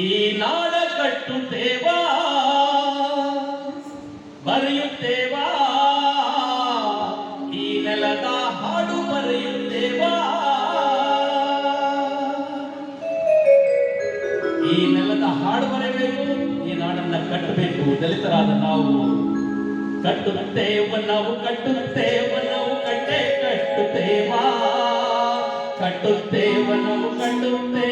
ಈ ನಾಡ ಕಟ್ಟುತ್ತೇವಾ ಬರೆಯುತ್ತೇವಾ ಈ ನೆಲದ ಹಾಡು ಬರೆಯುತ್ತೇವಾ ಈ ನೆಲದ ಹಾಡು ಬರೆಯಬೇಕು ಈ ನಾಡನ್ನ ಕಟ್ಟಬೇಕು ದಲಿತರಾದ ನಾವು ಕಟ್ಟುತ್ತೇವ ನಾವು ಕಟ್ಟುತ್ತೇವ ನಾವು ಕಟ್ಟೆ ಕಟ್ಟುತ್ತೇವಾ ಕಟ್ಟುತ್ತೇವ ನಾವು ಕಟ್ಟುತ್ತೇವ ನಾವು ಕಟ್ಟೆ